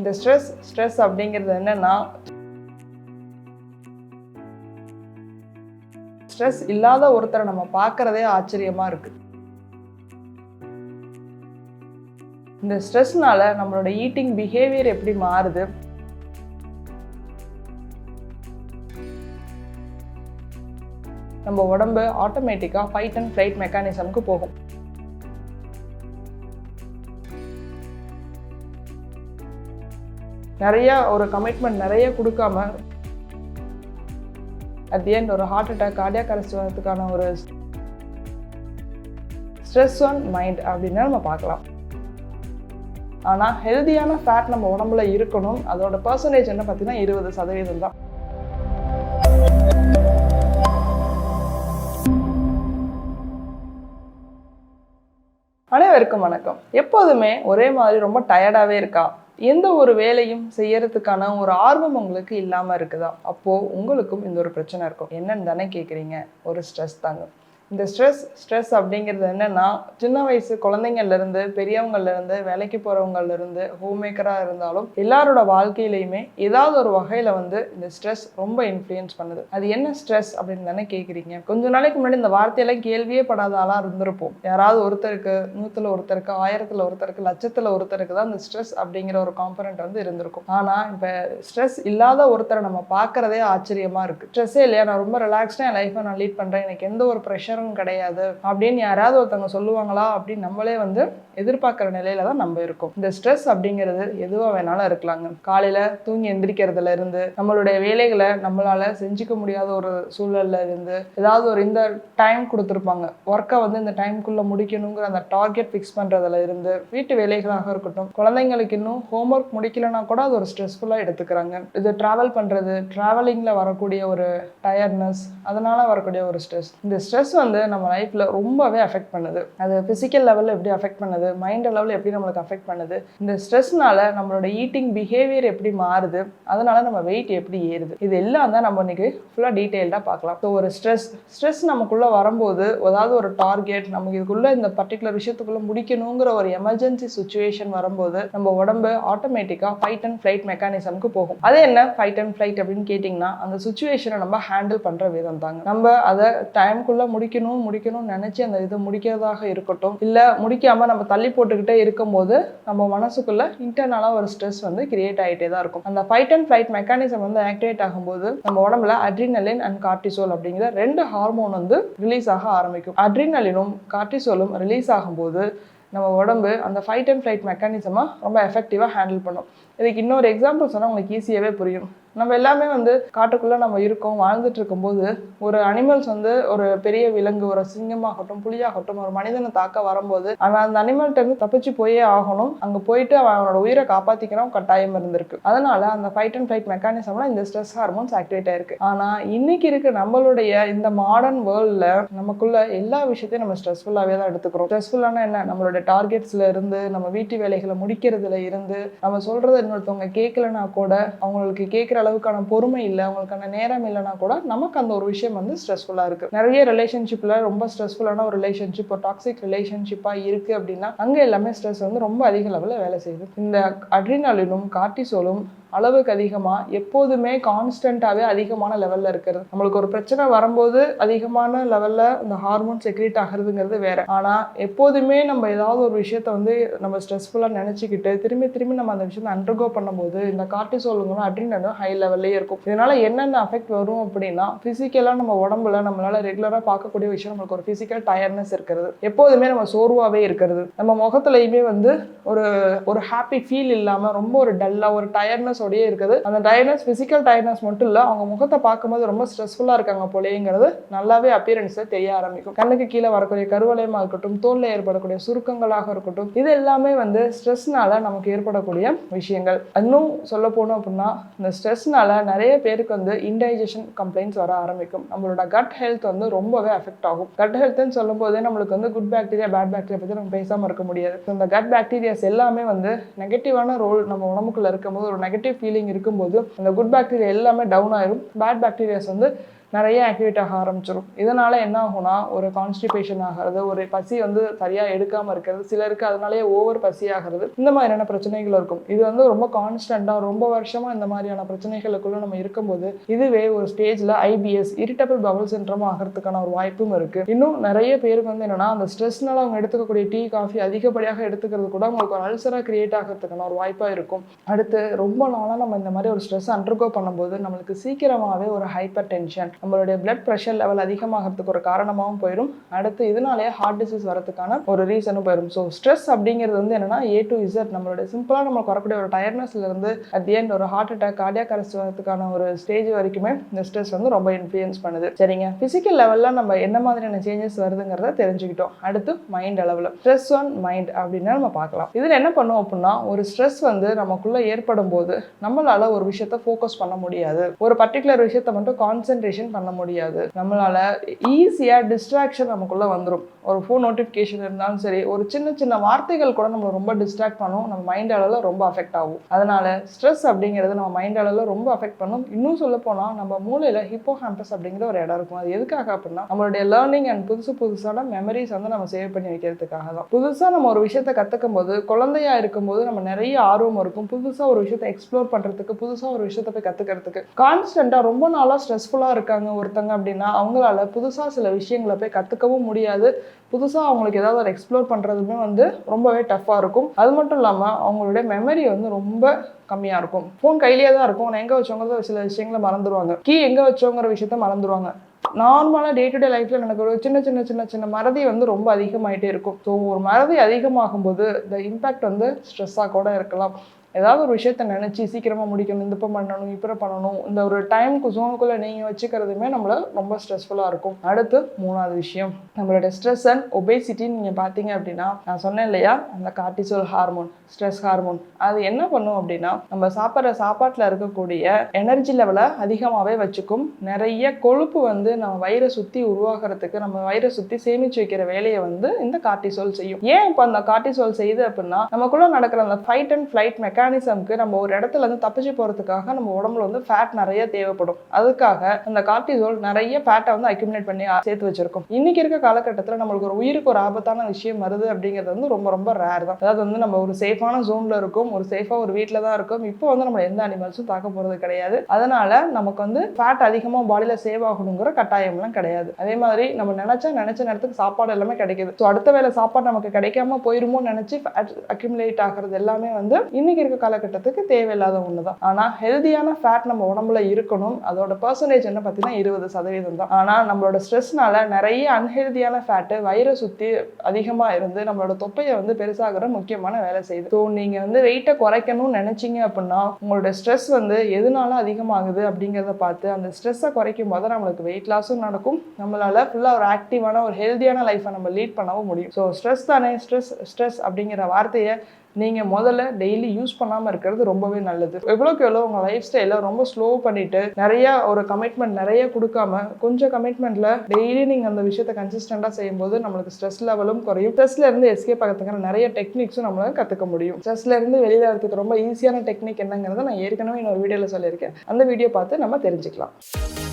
இந்த stress stress அப்படிங்கிறது என்னன்னா ஸ்ட்ரெஸ் இல்லாத ஒருத்தரை நம்ம பார்க்கறதே ஆச்சரியமா இருக்கு. இந்த ஸ்ட்ரெஸ்னால நம்மளோட ஈட்டிங் பிஹேவியர் எப்படி மாறுது? நம்ம உடம்பு ஆட்டோமேட்டிக்காக ஃபைட் அண்ட் ஃப்ளைட் மெக்கானிசம்க்கு போகும். நிறையா ஒரு கமிட்மெண்ட் நிறைய கொடுக்காம அட் தி எண்ட் ஒரு ஹார்ட் அட்டாக் கார்டியாக அரெஸ்ட் வரதுக்கான ஒரு ஸ்ட்ரெஸ் ஆன் மைண்ட் அப்படின்னா நம்ம பார்க்கலாம். ஆனால் ஹெல்தியான ஃபேட் நம்ம உடம்புல இருக்கணும். அதோட பர்சன்டேஜ் என்ன பார்த்தீங்கன்னா இருபது சதவீதம் தான். அனைவருக்கும் வணக்கம். எப்போதுமே ஒரே மாதிரி ரொம்ப டயர்டாகவே இருக்கா? எந்த ஒரு வேலையும் செய்யறதுக்கான ஒரு ஆர்வம் உங்களுக்கு இல்லாமல் இருக்குதா? அப்போது உங்களுக்கும் இந்த ஒரு பிரச்சனை இருக்கும். என்னன்னு தானே கேட்குறீங்க ஒரு ஸ்ட்ரெஸ் தாங்க. இந்த ஸ்ட்ரெஸ் ஸ்ட்ரெஸ் அப்படிங்கிறது என்னென்னா சின்ன வயசு குழந்தைங்கள்லேருந்து பெரியவங்கள்லேருந்து வேலைக்கு போகிறவங்கள்லேருந்து ஹோம் மேக்கராக இருந்தாலும் எல்லாரோட வாழ்க்கையிலையுமே ஏதாவது ஒரு வகையில் வந்து இந்த ஸ்ட்ரெஸ் ரொம்ப இன்ஃப்ளூயன்ஸ் பண்ணுது. அது என்ன ஸ்ட்ரெஸ் அப்படின்னு தானே கேட்குறீங்க கொஞ்ச நாளைக்கு முன்னாடி இந்த வார்த்தையெல்லாம் கேள்வியே படாத ஆளாக இருந்திருப்போம். யாராவது ஒருத்தருக்கு நூற்றில் ஒருத்தருக்கு ஆயிரத்தில் ஒருத்தருக்கு லட்சத்தில் ஒருத்தருக்கு தான் இந்த ஸ்ட்ரெஸ் அப்படிங்கிற ஒரு காம்பனண்ட் வந்து இருந்திருக்கும். ஆனால் இப்போ ஸ்ட்ரெஸ் இல்லாத ஒருத்தரை நம்ம பார்க்குறதே ஆச்சரியமாக இருக்குது ஸ்ட்ரெஸ்ஸே இல்லையா? நான் ரொம்ப ரிலாக்ஸ்டாக என் லைஃப்பை நான் லீட் பண்ணுறேன் எனக்கு எந்த ஒரு ப்ரெஷர் அவசரம் கிடையாது அப்படின்னு யாராவது ஒருத்தவங்க சொல்லுவாங்களா அப்படின்னு நம்மளே வந்து எதிர்பார்க்குற நிலையில தான் நம்ம இருக்கோம். இந்த ஸ்ட்ரெஸ் அப்படிங்கிறது எதுவாக வேணாலும் இருக்கலாங்க. காலையில் தூங்கி எந்திரிக்கிறதுல இருந்து நம்மளுடைய வேலைகளை நம்மளால் செஞ்சுக்க முடியாத ஒரு சூழல்ல இருந்து ஏதாவது ஒரு இந்த டைம் கொடுத்துருப்பாங்க. ஒர்க்கை வந்து இந்த டைம்குள்ளே முடிக்கணுங்கிற அந்த டார்கெட் ஃபிக்ஸ் பண்ணுறதுல இருந்து வீட்டு வேலைகளாக இருக்கட்டும் குழந்தைங்களுக்கு இன்னும் ஹோம்ஒர்க் முடிக்கலனா கூட அது ஒரு ஸ்ட்ரெஸ்ஃபுல்லாக எடுத்துக்கிறாங்க. இது ட்ராவல் பண்ணுறது ட்ராவலிங்கில் வரக்கூடிய ஒரு டயர்ட்னஸ் அதனால் வரக்கூடிய ஒரு ஸ்ட்ரெஸ் இந்த ஸ்ட்ரெஸ் வந்து நம்ம லைஃப்பில் ரொம்பவே அஃபெக்ட் பண்ணுது. அது ஃபிசிக்கல் லெவலில் எப்படி அஃபெக்ட் பண்ணுது மைண்ட் லெவலில் எப்படி நம்மளுக்கு அஃபெக்ட் பண்ணுது இந்த ஸ்ட்ரெஸ்னால நம்மளோட ஈட்டிங் பிஹேவியர் எப்படி மாறுது அதனால நம்ம வெயிட் எப்படி ஏறுது இது எல்லாம் தான் நம்ம இன்னைக்கு ஃபுல்லாக டீட்டெயில்டாக பார்க்கலாம். ஸோ ஒரு ஸ்ட்ரெஸ் ஸ்ட்ரெஸ் நமக்குள்ளே வரும்போது ஏதாவது ஒரு டார்கெட் நமக்கு இதுக்குள்ளே இந்த பர்டிகுலர் விஷயத்துக்குள்ளே முடிக்கணுங்கிற ஒரு எமர்ஜென்சி சுச்சுவேஷன் வரும்போது நம்ம உடம்பு ஆட்டோமேட்டிக்காக ஃபைட் அண்ட் ஃப்ளைட் மெக்கானிசம்க்கு போகும். அது என்ன ஃபைட் அண்ட் ஃப்ளைட் அப்படின்னு கேட்டிங்கன்னா அந்த சுச்சுவேஷனை நம்ம ஹேண்டில் பண்ணுற விதம் தாங்க நம்ம அதை டைம்குள்ளே முடிக்கணும் முடிக்கணும்னு நினச்சி அந்த இதை முடிக்கிறதாக இருக்கட்டும். இல்லை முடிக்காமல் நம்ம தள்ளி போட்டுக்கிட்டே இருக்கும்போது நம்ம மனசுக்குள்ளே இன்டர்னலாக ஒரு ஸ்ட்ரெஸ் வந்து கிரியேட் ஆகிட்டே தான் இருக்கும். அந்த ஃபைட் அண்ட் ஃப்ளைட் மெக்கானிசம் வந்து ஆக்டிவேட் ஆகும்போது நம்ம உடம்புல அட்ரினலின் அண்ட் கார்டிசோல் அப்படிங்கிற ரெண்டு ஹார்மோன் வந்து ரிலீஸ் ஆக ஆரம்பிக்கும். அட்ரினலினும் கார்டிசோலும் ரிலீஸ் ஆகும்போது நம்ம உடம்பு அந்த ஃபைட் அண்ட் ஃப்ளைட் மெக்கானிசமாக ரொம்ப எஃபெக்டிவாக ஹேண்டில் பண்ணும். இதுக்கு இன்னொரு எக்ஸாம்பிள் சொன்னால் உங்களுக்கு ஈஸியாகவே புரியும். நம்ம எல்லாமே வந்து காட்டுக்குள்ளே நம்ம இருக்கோம் வாழ்ந்துட்டு இருக்கும்போது ஒரு அனிமல்ஸ் வந்து ஒரு பெரிய விலங்கு ஒரு சிங்கமாகட்டும் புலியாகட்டும் ஒரு மனிதனை தாக்க வரும்போது அவன் அந்த அனிமல்கிட்ட இருந்து தப்பிச்சு போயே ஆகணும். அங்கே போயிட்டு அவன் அவனோட உயிரை காப்பாற்றிக்கிறோம் கட்டாயம் இருந்திருக்கு. அதனால அந்த ஃபைட் அண்ட் ஃபைட் மெக்கானிசம்ல இந்த ஸ்ட்ரெஸ் ஹார்மோன்ஸ் ஆக்டிவேட் ஆயிருக்கு. ஆனால் இன்னைக்கு இருக்க நம்மளுடைய இந்த மாடர்ன் வேர்ல்டில் நமக்குள்ள எல்லா விஷயத்தையும் நம்ம ஸ்ட்ரெஸ்ஃபுல்லாகவே தான் எடுத்துக்கிறோம். ஸ்ட்ரெஸ்ஃபுல்லான என்ன? நம்மளுடைய டார்கெட்ஸ்ல இருந்து நம்ம வீட்டு வேலைகளை முடிக்கிறதுல இருந்து நம்ம சொல்கிறத இன்னொருத்தவங்க கேட்கலனா கூட அவங்களுக்கு கேட்குற அளவுக்கான பொறுமை இல்லை அவங்களுக்கான நேரம் இல்லைனா கூட நமக்கு அந்த ஒரு விஷயம் வந்து ஸ்ட்ரெஸ்ஃபுல்லாக இருக்குது நிறைய ரிலேஷன்ஷிப்பில் ரொம்ப ஸ்ட்ரெஸ்ஃபுல்லான ஒரு ரிலேஷன்ஷிப் ஒரு டாக்ஸிக் ரிலேஷன்ஷிப்பாக இருக்குது அப்படின்னா அங்கே எல்லாமே ஸ்ட்ரெஸ் வந்து ரொம்ப அதிக லெவலில் வேலை செய்யுது. இந்த அட்ரினாலினும் கார்டிசோலும் அளவுக்கு அதிகமாக எப்போதுமே கான்ஸ்டண்ட்டாகவே அதிகமான லெவலில் இருக்கிறது. நம்மளுக்கு ஒரு பிரச்சனை வரும்போது அதிகமான லெவலில் இந்த ஹார்மோன் செக்ரேட் ஆகிறதுங்கிறது வேறு. ஆனால் எப்போதுமே நம்ம ஏதாவது ஒரு விஷயத்த வந்து நம்ம ஸ்ட்ரெஸ்ஃபுல்லாக நினச்சிக்கிட்டு திரும்பி திரும்பி நம்ம அந்த விஷயத்தை அண்டர்கோ பண்ணும்போது இந்த கார்டிசோலுங்களும் அப்படின்னு ஹை லெவல்லே இருக்கும். இதனால் என்னென்ன அஃபெக்ட் வரும் அப்படின்னா ஃபிசிக்கலாக நம்ம உடம்புல நம்மளால் ரெகுலராக பார்க்கக்கூடிய விஷயம் நம்மளுக்கு ஒரு ஃபிசிக்கல் டயர்னஸ் இருக்கிறது. எப்போதுமே நம்ம சோர்வாகவே இருக்கிறது. நம்ம முகத்துலையுமே வந்து ஒரு ஒரு ஹாப்பி ஃபீல் இல்லாமல் ரொம்ப ஒரு டல்லாக ஒரு டயர்னஸ் ஓடயே இருக்குது. அந்த டயர்னஸ் ஃபிசிக்கல் டயர்னஸ் மட்டும் இல்லை அவங்க முகத்தை பார்க்கும்போது ரொம்ப ஸ்ட்ரெஸ்ஃபுல்லாக இருக்காங்க போலேங்கிறது நல்லாவே அப்பியரன்ஸில் தெரிய ஆரம்பிக்கும். கண்ணுக்கு கீழே வரக்கூடிய கருவலயமாக இருக்கட்டும் தோலில் ஏற்படக்கூடிய சுருக்கங்களாக இருக்கட்டும் இது எல்லாமே வந்து ஸ்ட்ரெஸ்னால நமக்கு ஏற்படக்கூடிய விஷயங்கள். இன்னும் சொல்ல போனோம் அப்படின்னா இந்த ஸ்ட்ரெஸ்னால நிறைய பேருக்கு வந்து இன்டைஜஷன் கம்ப்ளைண்ட்ஸ் வர ஆரம்பிக்கும். நம்மளோட கட் ஹெல்த் வந்து ரொம்பவே அஃபெக்ட் ஆகும். கட் ஹெல்த்னு சொல்லும் போதே நம்மளுக்கு வந்து குட் பாக்டீரியா பேட் பாக்டீரியா பற்றி நம்ம பேசாமல் இருக்க முடியாது. இந்த கட் பாக்டீரியாஸ் எல்லாமே வந்து நெகட்டிவான ரோல் நம்ம உடம்புக்குள்ள இருக்கும்போது ஒரு நெகட்டிவ் ஃபீலிங் இருக்கும்போது அந்த குட் பாக்டீரியா எல்லாமே டவுன் ஆயிரும். பேட் பாக்டீரியாஸ் வந்து நிறைய ஆக்டிவேட் ஆக ஆரம்பிச்சிடும் இதனால என்ன ஆகும்னா ஒரு கான்ஸ்டிபேஷன் ஆகிறது ஒரு பசி வந்து சரியா எடுக்காம இருக்கிறது சிலருக்கு அதனாலேயே ஓவர் பசி ஆகிறது இந்த மாதிரியான பிரச்சனைகள் இருக்கும். இது வந்து ரொம்ப கான்ஸ்டண்டா ரொம்ப வருஷமா இந்த மாதிரியான பிரச்சனைகளுக்குள்ள நம்ம இருக்கும்போது இதுவே ஒரு ஸ்டேஜ்ல ஐபிஎஸ் இரிட்டபிள் பவல் சின்ட்ரம் ஆகிறதுக்கான ஒரு வாய்ப்பும் இருக்கு. இன்னும் நிறைய பேருக்கு வந்து என்னன்னா அந்த ஸ்ட்ரெஸ்னால அவங்க எடுத்துக்கக்கூடிய டீ காஃபி அதிகப்படியாக எடுத்துக்கிறது கூட அவங்களுக்கு ஒரு அல்சரா கிரியேட் ஆகிறதுக்கான ஒரு வாய்ப்பா இருக்கும். அடுத்து ரொம்ப நாளா நம்ம இந்த மாதிரி ஒரு ஸ்ட்ரெஸ் அண்டர்கோ பண்ணும்போது நம்மளுக்கு சீக்கிரமாவே ஒரு ஹைப்பர் டென்ஷன் நம்மளுடைய பிளட் ப்ரெஷர் லெவல் அதிகமாகிறதுக்கு ஒரு காரணமாகவும் போயிடும் அடுத்து இதனாலேயே ஹார்ட் டிசீஸ் வரதுக்கான ஒரு ரீசனும் போயிடும் ஸோ ஸ்ட்ரெஸ் அப்படிங்கிறது வந்து என்னன்னா ஏ டு இசட் நம்மளுடைய சிம்பிளாக நம்ம வரக்கூடிய ஒரு டயர்னஸ்ல இருந்து அட் தி எண்ட் ஒரு ஹார்ட் அட்டாக் கார்டியாக் அரெஸ்ட் வரதுக்கான ஒரு ஸ்டேஜ் வரைக்குமே இந்த ஸ்ட்ரெஸ் வந்து ரொம்ப இன்ஃப்ளூயன்ஸ் பண்ணுது. சரிங்க. ஃபிசிக்கல் லெவலில் நம்ம என்ன மாதிரியான சேஞ்சஸ் வருதுங்கிறத தெரிஞ்சுக்கிட்டோம். அடுத்து மைண்ட் அளவில். ஸ்ட்ரெஸ் ஆன் மைண்ட் அப்படின்னா நம்ம பார்க்கலாம். இதில் என்ன பண்ணுவோம் அப்படின்னா ஒரு ஸ்ட்ரெஸ் வந்து நமக்குள்ளே ஏற்படும் போது நம்மளால ஒரு விஷயத்த ஃபோக்கஸ் பண்ண முடியாது. ஒரு பர்டிகுலர் விஷயத்த மட்டும் கான்சென்ட்ரேஷன் பண்ண முடியாது. நம்மளால ஈஸியாக டிஸ்ட்ராக்ஷன் நமக்குள்ள வந்துடும் ஒரு ஃபோன் நோட்டிஃபிகேஷன் இருந்தாலும் சரி ஒரு சின்ன சின்ன வார்த்தைகள் கூட நம்மளை ரொம்ப டிஸ்ட்ராக்ட் பண்ணும். நம்ம மைண்ட் அளவில் ரொம்ப அஃபெக்ட் ஆகும். அதனால ஸ்ட்ரெஸ் அப்படிங்கிறது நம்ம மைண்ட் அளவில் ரொம்ப அஃபெக்ட் பண்ணும். இன்னும் சொல்ல போனால் நம்ம மூளையில் ஹிப்போ ஹாம்பஸ் அப்படிங்கிற ஒரு இடம் இருக்கும். அது எதுக்காக அப்படின்னா நம்மளுடைய லேர்னிங் அண்ட் புதுசு புதுசான மெமரிஸ் வந்து நம்ம சேவ் பண்ணி வைக்கிறதுக்காக தான். புதுசாக நம்ம ஒரு விஷயத்தை கற்றுக்கும் போது குழந்தையா இருக்கும்போது நம்ம நிறைய ஆர்வம் இருக்கும். புதுசாக ஒரு விஷயத்தை எக்ஸ்ப்ளோர் பண்ணுறதுக்கு புதுசாக ஒரு விஷயத்தை போய் கற்றுக்கிறதுக்கு கான்ஸ்டண்ட்டாக ரொம்ப நாளாக ஸ்ட்ரெஸ்ஃபுல்லாக இருக்காங்க. ஒருத்தங்க அப்படின்னா அவங்களால புதுசாக சில விஷயங்களை போய் கற்றுக்கவும் முடியாது. புதுசாக அவங்களுக்கு ஏதாவது ஒரு எக்ஸ்ப்ளோர் பண்ணுறதுமே வந்து ரொம்பவே டஃப்பாக இருக்கும். அது மட்டும் இல்லாமல் அவங்களுடைய மெமரி வந்து ரொம்ப கம்மியாக இருக்கும். ஃபோன் கையிலேயே தான் இருக்கும். எங்கே வச்சவங்க சில விஷயங்களை மறந்துடுவாங்க கீ எங்கே வச்சோங்கிற விஷயத்த மறந்துடுவாங்க நார்மலாக டே டு டே லைஃப்பில் நடக்கிற சின்ன சின்ன சின்ன சின்ன மறதி வந்து ரொம்ப அதிகமாகிட்டே இருக்கும். ஸோ ஒரு மறதி அதிகமாகும்போது இந்த இம்பேக்ட் வந்து ஸ்ட்ரெஸ்ஸாக கூட இருக்கலாம். ஏதாவது ஒரு விஷயத்த நினச்சி சீக்கிரமாக முடிக்கணும் இந்த இப்போ பண்ணணும் இப்போ பண்ணணும் இந்த ஒரு டைமுக்கு ஜோனுக்குள்ளே நீங்கள் வச்சுக்கிறதுமே நம்மள ரொம்ப ஸ்ட்ரெஸ்ஃபுல்லாக இருக்கும். அடுத்து மூணாவது விஷயம். நம்மளோட ஸ்ட்ரெஸ் அண்ட் ஒபேசிட்டின்னு நீங்கள் பார்த்தீங்க அப்படின்னா நான் சொன்னேன் இல்லையா? அந்த கார்டிசோல் ஹார்மோன் ஸ்ட்ரெஸ் ஹார்மோன் அது என்ன பண்ணும் அப்படின்னா நம்ம சாப்பிட்ற சாப்பாட்டில் இருக்கக்கூடிய எனர்ஜி லெவலை அதிகமாகவே வச்சுக்கும். நிறைய கொழுப்பு வந்து நம்ம வயிறை சுற்றி உருவாகிறதுக்கு நம்ம வயிறை சுற்றி சேமிச்சு வைக்கிற வேலையை வந்து இந்த கார்டிசோல் செய்யும். ஏன் இப்போ அந்த கார்டிசோல் செய்யுது அப்படின்னா நமக்குள்ளே நடக்கிற அந்த ஃபைட் அண்ட் ஃப்ளைட் மெக்கானிசம்க்கு நம்ம ஒரு இடத்துல இருந்து தப்பிச்சு போகிறதுக்காக நம்ம உடம்புல வந்து ஃபேட் நிறைய தேவைப்படும். அதுக்காக அந்த கார்டிசோல் நிறைய ஃபேட்டை வந்து அக்யூமுலேட் பண்ணி சேர்த்து வச்சிருக்கும். இன்னைக்கு இருக்க காலகட்டத்தில் நம்மளுக்கு ஒரு உயிருக்கு ஒரு ஆபத்தான விஷயம் வருது அப்படிங்கிறது வந்து ரொம்ப ரொம்ப ரேர் தான். அதாவது வந்து நம்ம ஒரு சேஃபான ஜோன்ல இருக்கும் ஒரு சேஃபாக ஒரு வீட்டில் தான் இருக்கும். இப்போ வந்து நம்ம எந்த அனிமல்ஸும் தாக்க போகிறது கிடையாது. அதனால நமக்கு வந்து ஃபேட் அதிகமாக பாடியில் சேவ் ஆகணுங்கிற கட்டாயம்லாம் கிடையாது. அதே மாதிரி நம்ம நினைச்சா நினைச்ச நேரத்துக்கு சாப்பாடு எல்லாமே கிடைக்குது. ஸோ அடுத்த வேளை சாப்பாடு நமக்கு கிடைக்காம போயிருமோன்னு நினைச்சு அக்யூமுலேட் ஆகிறது எல்லாமே வந்து இன்னைக்கு இருக்க காலகட்டத்துக்கு தேவையில்லாத ஒன்று தான் ஆனால் ஹெல்தியான ஃபேட் நம்ம உடம்புல இருக்கணும். அதோட பர்சன்டேஜ் என்ன பார்த்தீங்கன்னா இருபது சதவீதம் தான். ஆனால் நம்மளோட ஸ்ட்ரெஸ்னால நிறைய அன்ஹெல்தியான ஃபேட்டு வயிறை சுற்றி அதிகமாக இருந்து நம்மளோட தொப்பையை வந்து பெருசாகிற முக்கியமான வேலை செய்யுது. ஸோ நீங்கள் வந்து வெயிட்டை குறைக்கணும்னு நினச்சிங்க அப்படின்னா உங்களோட ஸ்ட்ரெஸ் வந்து எதனால அதிகமாகுது அப்படிங்கிறத பார்த்து அந்த ஸ்ட்ரெஸ்ஸை குறைக்கும் போது நம்மளுக்கு வெயிட் லாஸும் நடக்கும். நம்மளால் ஃபுல்லாக ஒரு ஆக்டிவான ஒரு ஹெல்தியான லைஃப்பை நம்ம லீட் பண்ணவும் முடியும். ஸோ ஸ்ட்ரெஸ் தானே? ஸ்ட்ரெஸ் ஸ்ட்ரெஸ் அப்படிங்கிற வார்த்தையை நீங்கள் முதல்ல டெய்லி யூஸ் பண்ணாமல் இருக்கிறது ரொம்பவே நல்லது. எவ்வளோக்கு எவ்வளோ உங்கள் லைஃப் ஸ்டைலை ரொம்ப ஸ்லோ பண்ணிவிட்டு நிறையா ஒரு கமிட்மெண்ட் நிறைய கொடுக்காம கொஞ்சம் கமிட்மெண்ட்டில் டெய்லி நீங்கள் அந்த விஷயத்தை கன்சிஸ்டண்ட்டாக செய்யும்போது நம்மளுக்கு ஸ்ட்ரெஸ் லெவலும் குறையும். ஸ்ட்ரெஸ்லேருந்து எஸ்கேப் ஆகிறதுக்கான நிறைய டெக்னிக்ஸும் நம்மளால் கற்றுக்க முடியும். ஸ்ட்ரெஸ்லேருந்து வெளியில் வரதுக்கு ரொம்ப ஈஸியான டெக்னிக் என்னங்கிறத நான் ஏற்கனவே இன்னொரு வீடியோவில் சொல்லியிருக்கேன். அந்த வீடியோ பார்த்து நம்ம தெரிஞ்சுக்கலாம்.